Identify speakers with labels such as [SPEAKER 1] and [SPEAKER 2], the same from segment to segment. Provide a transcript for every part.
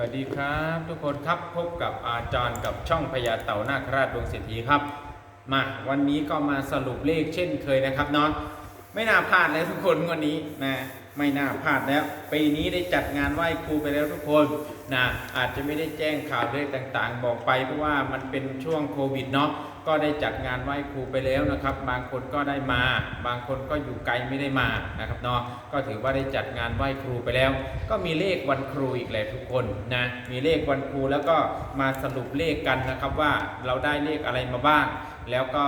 [SPEAKER 1] วัสดีครับทุกคนครับพบกับอาจารย์กับช่องพญาเต่านาคราชดวงเศรษฐีครับ มาวันนี้ก็มาสรุปเลขเช่นเคยนะครับเนาะไม่น่าพลาดเลยทุกคนวันนี้นะไม่น่าพลาดแล้วปีนี้ได้จัดงานไหว้ครูไปแล้วทุกคนนะอาจจะไม่ได้แจ้งข่าวเลขต่างๆ บอกไปเพราะว่ามันเป็นช่วงโควิดเนาะ ก็ได้จัดงานไหว้ครูไปแล้วนะครับ บางคนก็ได้มา บางคนก็อยู่ไกลไม่ได้มานะครับเนาะก็ถือว่าได้จัดงานไหว้ครูไปแล้ว ก็มีเลขวันครูอีกแหละทุกคนนะมีเลขวันครูแล้วก็มาสรุปเลขกันนะครับว่าเราได้เลขอะไรมาบ้าง แล้วก็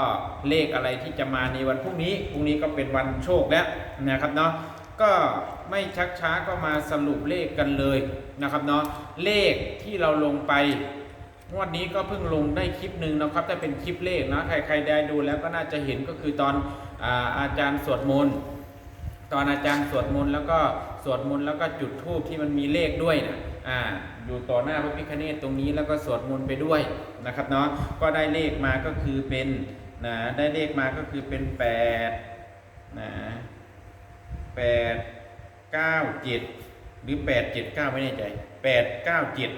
[SPEAKER 1] เลขอะไรที่จะมาในวันพรุ่งนี้พรุ่งนี้ก็เป็นวันโชคแล้วนะครับเนาะก็ไม่ชักช้าก็มาสรุปเลขกันเลยนะครับเนาะเลขที่เราลงไป งวดนี้ก็เพิ่งลงได้คลิปหนึ่งนะครับแต่เป็นคลิปเลขนะใครๆได้ดูแล้วก็น่าจะเห็นก็คือตอนอาอาจารย์สวดมนต์ตอนอาจารย์สวดมนต์แล้วก็สวดมนต์แล้วก็จุดธูปที่มันมีเลขด้วยนะอ่าอยู่ต่อหน้าพระพิฆเนศตรงนี้แล้วก็สวดมนต์ไปด้วยนะครับเนาะก็ได้เลขมาก็คือเป็นนะได้เลขมาก็คือเป็นแปดนะแปดเก้าเจ็ดหรือแปดเจ็ดเก้าไม่แน่ใจแปดเก้าเจ็ด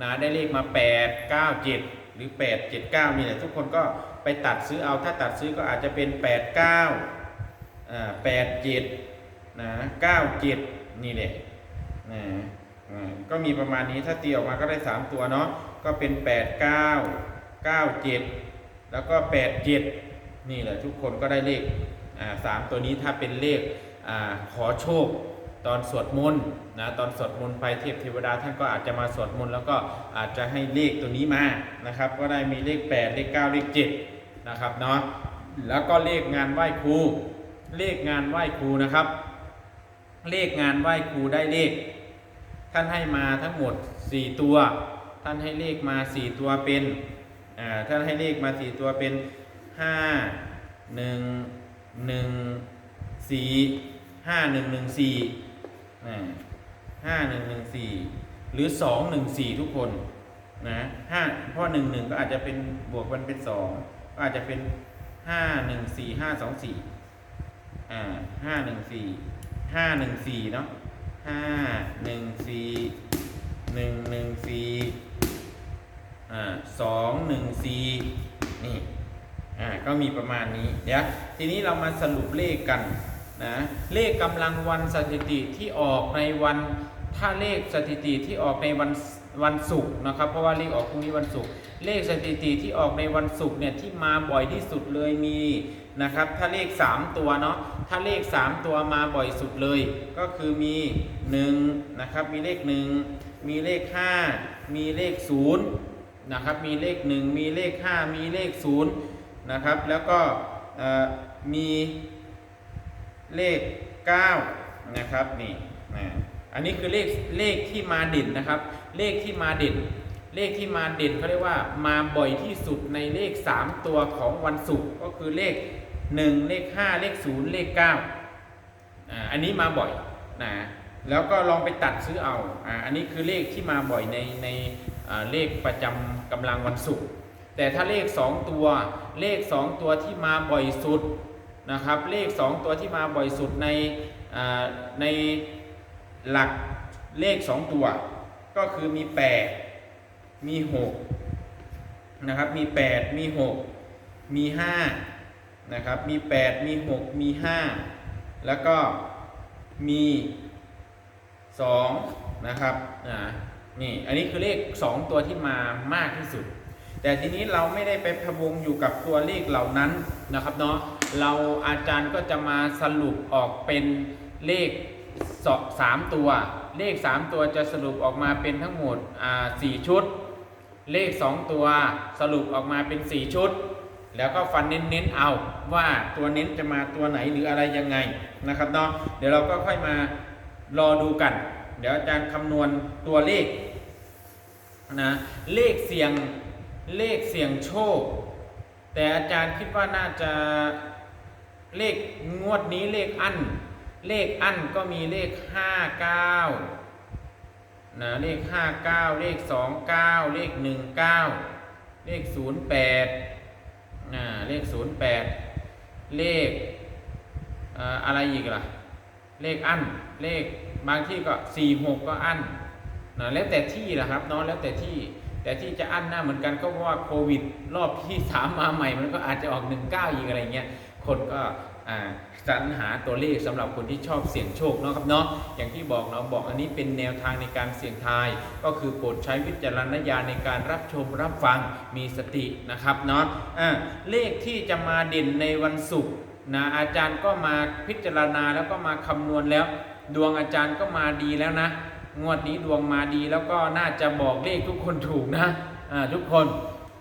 [SPEAKER 1] นะได้เลขมาแปดเก้าเจ็ดหรือแปดเจ็ดเก้านี่แหละทุกคนก็ไปตัดซื้อเอาถ้าตัดซื้อก็อาจจะเป็นแปดเก้าอ่าแปดเจ็ดนะเก้าเจ็ดนี่แหละนะก็มีประมาณนี้ถ้าตีออกมาก็ได้สามตัวเนาะก็เป็นแปดเก้าเก้าเจ็ดแล้วก็แปดเจ็ดนี่แหละทุกคนก็ได้เลขอ่าสามตัวนี้ถ้าเป็นเลขอ่าขอโชค ตอนสวดมนต์นะตอนสวดมนต์ไปเทพเทวดาท่านก็อาจจะมาสวดมนต์แล้วก็อาจจะให้เลขตัวนี้มานะครับ ก็ได้มีเลข 8 เลข 9 เลข7นะครับเนาะแล้วก็เลขงานไหว้ครู เลขงานไหว้ครูนะครับ เลขงานไหว้ครูได้เลข ท่านให้มาทั้งหมด 4 ตัว ท่านให้เลขมา 4 ตัวเป็นอ่าท่านให้เลขมา 4 ตัวเป็น 5 1 1 4 5 1 1 4 ห้าหนึ่งหนึ่งสี่หรือสองหนึ่งสี่ทุกคนนะห้าเพราะหนึ่งหนึ่งก็อาจจะเป็นบวกมันเป็นสองก็อาจจะเป็นห้าหนึ่งสี่ห้าสองสี่อ่าห้าหนึ่งสี่ห้าหนึ่งสี่เนาะห้าหนึ่งสี่หนึ่งหนึ่งสี่อ่าสองหนึ่งสี่นี่อ่าก็มีประมาณนี้เดี๋ยวทีนี้เรามาสรุปเลขกัน นะเลขกำลังวันสถิติที่ออกในวันถ้าเลขสถิติที่ออกในวันวันศุกร์นะครับ เพราะว่าเลขออกพรุ่งนี้วันศุกร์เลขสถิติที่ออกในวันศุกร์เนี่ยที่มาบ่อยที่สุดเลยมีนะครับ ถ้าเลข 3 ตัวเนาะถ้าเลข 3 ตัวมาบ่อยสุดเลย ก็คือมี1นะครับมีเลข 1 มีเลข 5 มีเลข0นะครับมีเลข 1 มีเลข 5 มีเลข0นะครับแล้วก็มี เลข 9 นะครับนี่นะอันนี้คือเลขเลขที่มาเด่นนะครับ เลขที่มาเด่น เลขที่มาเด่นเขาเรียกว่ามาบ่อยที่สุดในเลข 3 ตัวของวันศุกร์ก็คือเลข 1 เลข 5 เลข 0 เลข9อ่าอันนี้มาบ่อยนะแล้วก็ลองไปตัดซื้อเอาอ่าอันนี้คือเลขที่มาบ่อยในในเลขประจำกำลังวันศุกร์แต่ถ้าเลข 2 ตัวเลข 2 ตัวที่มาบ่อยสุด นะครับเลข 2 ตัวที่มาบ่อยสุดในในหลักเลข 2 ตัว ก็คือมี 8 มี 6 นะครับ มี 8 มี 6 มี 5 นะครับ มี 8 มี 6 มี 5 แล้วก็มี 2 นะครับอ่านี่อันนี้คือเลข 2 ตัวที่มามากที่สุด แต่ทีนี้เราไม่ได้ไปพะวงอยู่กับตัวเลขเหล่านั้นนะครับเนาะ เราอาจารย์ก็จะมาสรุปออกเป็นเลขสองสามตัว เลข 3 ตัวจะสรุปออกมาเป็นทั้งหมดสี่ชุด เลข 2 ตัวสรุปออกมาเป็น 4 ชุด แล้วก็ฟันเน้นๆเอาว่าตัวเน้นจะมาตัวไหนหรืออะไรยังไงนะครับเนาะเดี๋ยวเราก็ค่อยมารอดูกัน เดี๋ยวอาจารย์คำนวณตัวเลขนะเลขเสียงเลขเสียงโชค แต่อาจารย์คิดว่าน่าจะ เลขงวดนี้เลขอัน เลขอันก็มีเลข59นะเลข59เลข29เลข19เลข08นะเลข08เลขเอ่อะไรอีกล่ะ เลขอันเลขบางที่ก็46ก็อันนะแล้วแต่ที่แหละครับเนาะแล้วแต่ที่แต่ที่จะอั้นหน้าเหมือนกันก็เพราะว่าโควิด รอบที่สามมาใหม่มันก็อาจจะออกหนึ่งเก้าอีกอะไรเงี้ย คนก็สรรหาตัวเลขสำหรับคนที่ชอบเสี่ยงโชคเนาะครับเนาะอย่างที่บอกเนาะบอกอันนี้เป็นแนวทางในการเสี่ยงทาย ก็คือโปรดใช้วิจารณญาณในการรับชมรับฟังมีสตินะครับเนาะอ่าเลขที่จะมาเด่นในวันศุกร์นะอาจารย์ก็มาพิจารณาแล้วก็มาคำนวณแล้ว ดวงอาจารย์ก็มาดีแล้วนะงวดนี้ดวงมาดีแล้วก็น่าจะบอกเลขทุกคนถูกนะอ่าทุกคน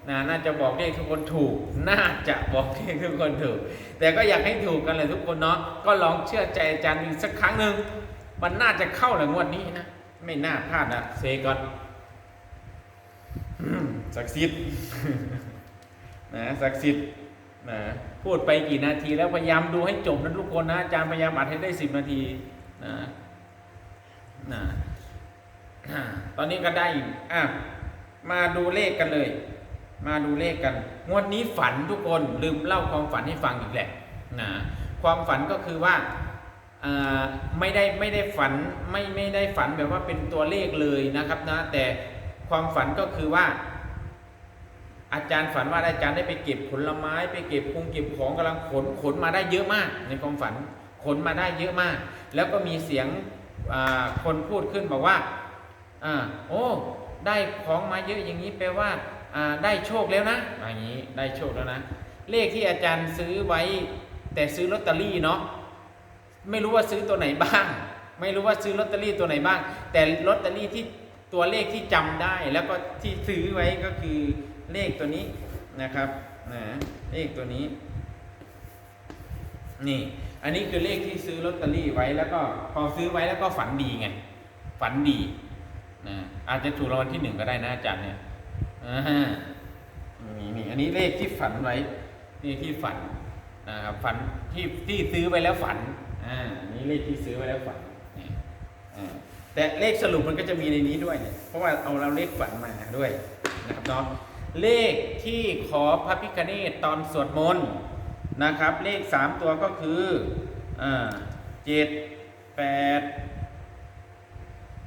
[SPEAKER 1] นะน่าจะบอกเลขทุกคนถูก น่าจะบอกเลขทุกคนถูก แต่ก็อยากให้ถูกกันเลยทุกคนเนาะ ก็ลองเชื่อใจอาจารย์อีกสักครั้งหนึ่ง มันน่าจะเข้าหละงวดนี้นะ ไม่น่าพลาดนะเซก่อนศักดิ์สิทธิ์นะศักดิ์สิทธิ์นะพูดไปกี่นาทีแล้วพยายามดูให้จบนะทุกคนนะอาจารย์พยายามอัดให้ได้สิบนาทีนะนะตอนนี้ก็ได้อะมาดูเลขกันเลย มาดูเลขกัน งวดนี้ฝันทุกคนลืมเล่าความฝันให้ฟังอีกแหละนะความฝันก็คือว่าไม่ได้ไม่ได้ฝันไม่ไม่ได้ฝันแบบว่าเป็นตัวเลขเลยนะครับนะแต่ความฝันก็คือว่า อาจารย์ฝันว่าอาจารย์ได้ไปเก็บผลไม้ ไปเก็บคงเก็บของกำลังขนขนมาได้เยอะมาก ในความฝันขนมาได้เยอะมาก แล้วก็มีเสียงคนพูดขึ้นบอกว่าอ่าโอ้ได้ของมาเยอะอย่างนี้แปลว่า ได้โชคแล้วนะอย่างนี้ได้โชคแล้วนะ เลขที่อาจารย์ซื้อไว้ แต่ซื้อลอตเตอรี่เนาะไม่รู้ว่าซื้อตัวไหนบ้าง ไม่รู้ว่าซื้อลอตเตอรี่ตัวไหนบ้าง แต่ลอตเตอรี่ที่ตัวเลขที่จำได้แล้วก็ที่ซื้อไว้ก็คือเลขตัวนี้นะครับนะเลขตัวนี้นี่ อันนี้คือเลขที่ซื้อลอตเตอรี่ไว้แล้วก็พอซื้อไว้แล้วก็ฝันดีไง ฝันดีนะอาจจะถูกรางวัลที่หนึ่งก็ได้นะอาจารย์เนี่ย อ่านี่นี่อันนี้เลขที่ฝันไว้นี่ที่ฝันนะครับฝันที่ที่ซื้อไว้แล้วฝันอ่าอันนี้เลขที่ซื้อไว้แล้วฝันนี่อ่าแต่เลขสรุปมันก็จะมีในนี้ด้วยเนี่ยเพราะว่าเอาเราเลขฝันมาด้วยนะครับเนาะเลขที่ขอพระพิคเนตตอนสวดมนต์นะครับ เลขสามตัวก็คืออ่าเจ็ดแปด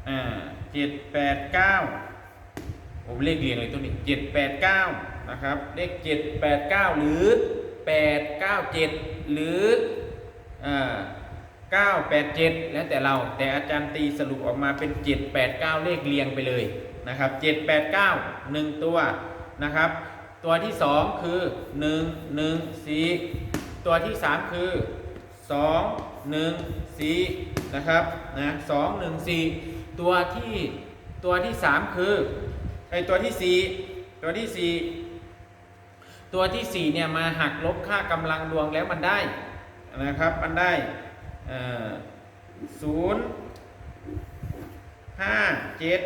[SPEAKER 1] อ่าเจ็ดแปดเก้า ผมเลขเรียงเลยตัวนี้เจ็ดแปดเก้านะครับ เลขเจ็ดแปดเก้าหรือแปดเก้าเจ็ดหรืออ่าเก้าแปดเจ็ดแล้วแต่เราแต่อาจารย์ตีสรุปออกมาเป็นเจ็ดแปดเก้าเลขเรียงไปเลยนะครับเจ็ดแปดเก้าหนึ่งตัวนะครับ ตัวที่สองคือหนึ่งหนึ่งสี่ตัวที่สามคือสองหนึ่งสี่นะครับนะสองหนึ่งสี่ตัวที่ตัวที่สามคือ อตัวที่สี่ตัวที่สี่ตัวที่สี่เนี่ยมาหักลบค่ากำลังดวงแล้วมันได้นะครับ มันได้ศูนย์ห้าเจ็ด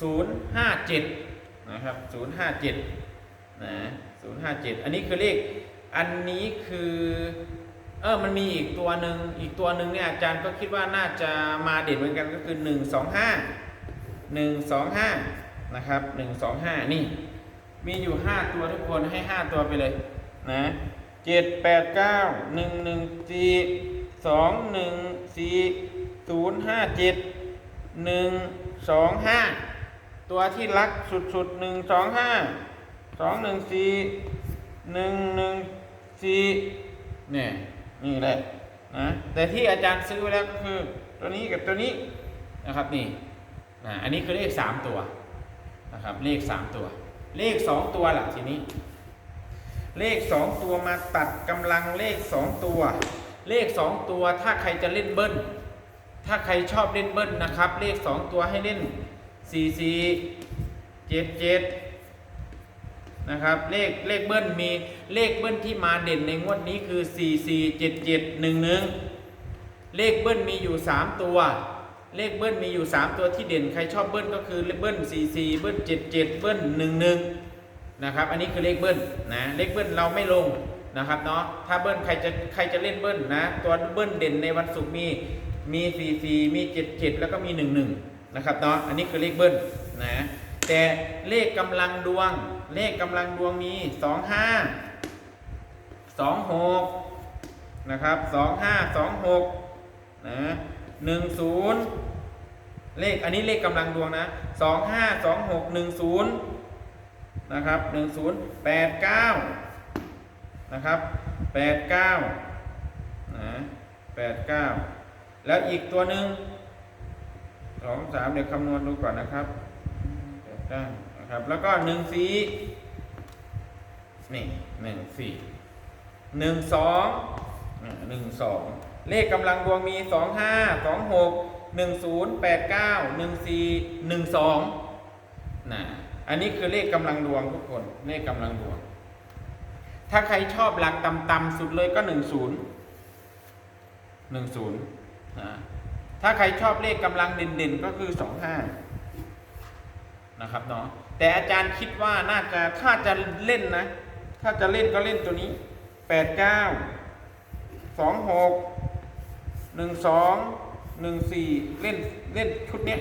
[SPEAKER 1] ศูนย์ห้าเจ็ดนะครับศูนย์ห้าเจ็ดนะศูนย์ห้าเจ็ดอันนี้คือเลข อันนี้คือเออมันมีอีกตัวหนึ่งอีกตัวหนึ่งเนี่ยอาจารย์ก็คิดว่าน่าจะมาเด่นเหมือนกันก็คือหนึ่งสองห้าหนึ่งสองห้า นะครับหนึ่งสองห้านี่ มีอยู่ห้าตัวทุกคนให้ห้าตัวไปเลยนะเจ็ดแปดเก้าหนึ่งหนึ่งสี่สองหนึ่งสี่ศูนย์ห้าเจ็ดหนึ่งสองห้าตัวที่รักสุดๆหนึ่งสองห้าสองหนึ่งสี่หนึ่งหนึ่งสี่เนี่ยนี่แหละนะแต่ที่อาจารย์ซื้อไว้แล้วก็คือตัวนี้กับตัวนี้นะครับนี่นะอันนี้คือเลขสามตัว นะครับเลขสามตัว เลขสองตัวหล่ะทีนี้ เลขสองตัวมาตัดกำลังเลขสองตัว เลขสองตัวถ้าใครจะเล่นเบิ้ลถ้าใครชอบเล่นเบิ้ลนะครับ เลขสองตัวให้เล่นสี่สี่เจ็ดเจ็ดนะครับเลขเลขเบิ้ลมีเลขเบิ้ลที่มาเด่นในงวดนี้คือ 4 4 7 7 1 1 เลขเบิ้ลมีอยู่ 3 ตัว เลขเบิ้ลมีอยู่ 3 ตัวที่เด่น ใครชอบเบิ้ลก็คือเลขเบิ้ล4 4 เบิ้ล7 7 เบิ้ล1 1นะครับ อันนี้คือเลขเบิ้ลนะ เลขเบิ้ลเราไม่ลงนะครับเนาะ ถ้าเบิ้ลใครจะใครจะเล่นเบิ้ลนะ ตัวเบิ้ลเด่นในวันศุกร์มีมี 4 4 มี 7 7 แล้วก็มี 1 1นะครับเนาะ อันนี้คือเลขเบิ้ลนะ แต่เลขกำลังดวง เลขกำลังดวงมีสองห้าสองหกนะครับสองห้าสองหกนะ หนึ่งศูนย์เลขอันนี้เลขกำลังดวงนะสองห้าสองหกหนึ่งศูนย์นะครับหนึ่งศูนย์แปดเก้านะครับแปดเก้านะแปดเก้าแล้วอีกตัวหนึ่งสองสามเดี๋ยวคำนวณดูก่อนนะครับแปดเก้านะครับ แล้วก็หนึ่งสี่นี่หนึ่งสี่หนึ่งสองหนึ่งสอง เลขกำลังดวงมีสองห้าสองหกหนึ่งศูนย์แปดเก้าหนึ่งสี่หนึ่งสองนะอันนี้คือเลขกำลังดวงทุกคน เลขกำลังดวง ถ้าใครชอบหลักต่ำๆสุดเลยก็หนึ่งศูนย์หนึ่งศูนย์นะถ้าใครชอบเลขกำลังเด่นๆก็คือสองห้านะครับเนาะแต่อาจารย์คิดว่าน่าจะถ้าจะเล่นนะ ถ้าจะเล่นก็เล่นตัวนี้แปดเก้าสอง หนึ่งสองหนึ่งสี่เล่นเล่นชุดเนี้ย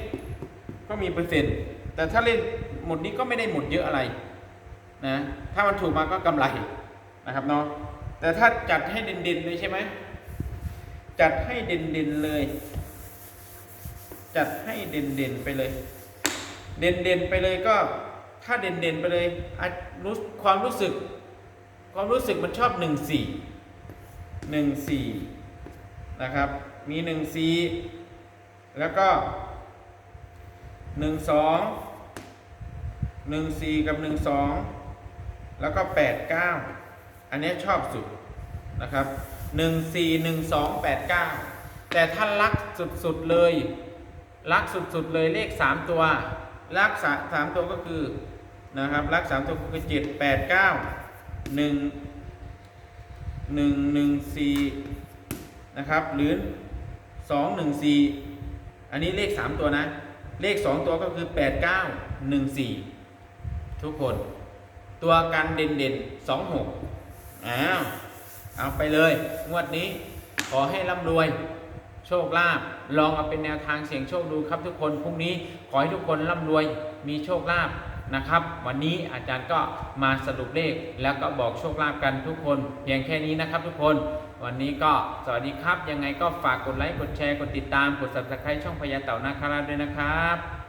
[SPEAKER 1] ก็มีเปอร์เซ็นต์ แต่ถ้าเล่นหมดนี้ก็ไม่ได้หมดเยอะอะไรนะถ้ามันถูกมาก็กำไรนะครับเนาะแต่ถ้าจัดให้เด่นๆเลยใช่ไหมจัดให้เด่นๆเลย จัดให้เด่นๆไปเลย เด่นๆไปเลยก็ถ้าเด่นๆไปเลยรู้ความรู้สึก ความรู้สึกมันชอบหนึ่งสี่หนึ่งสี่ นะครับ มีหนึ่งสี่แล้วก็หนึ่งสองหนึ่งสี่กับหนึ่งสองแล้วก็แปดเก้าอันนี้ชอบสุดนะครับหนึ่งสี่หนึ่งสองแปดเก้าแต่ถ้ารักสุดๆเลย รักสุดๆเลยเลขสามตัว รักสามตัวก็คือนะครับรักสามตัวก็คือเจ็ดแปดเก้าหนึ่งหนึ่งหนึ่งสี่ นะครับหรือสองหนึ่งสี่อันนี้เลขสามตัวนะ เลขสองตัวก็คือแปดเก้าหนึ่งสี่ทุกคน ตัวกันเด่นเด่นสองหกอ้าวเอาไปเลย งวดนี้ขอให้ร่ำรวยโชคลาภลองเอาเป็นแนวทางเสี่ยงโชคดูครับทุกคนพรุ่งนี้ขอให้ทุกคนร่ำรวยมีโชคลาภ นะครับ วันนี้อาจารย์ก็มาสรุปเลขแล้วก็บอกโชคลาภกันทุกคน เพียงแค่นี้นะครับทุกคน วันนี้ก็สวัสดีครับ ยังไงก็ฝากกดไลค์กดแชร์กดติดตามกด subscribe ช่องพญาเต่านาคาราชด้วยนะครับ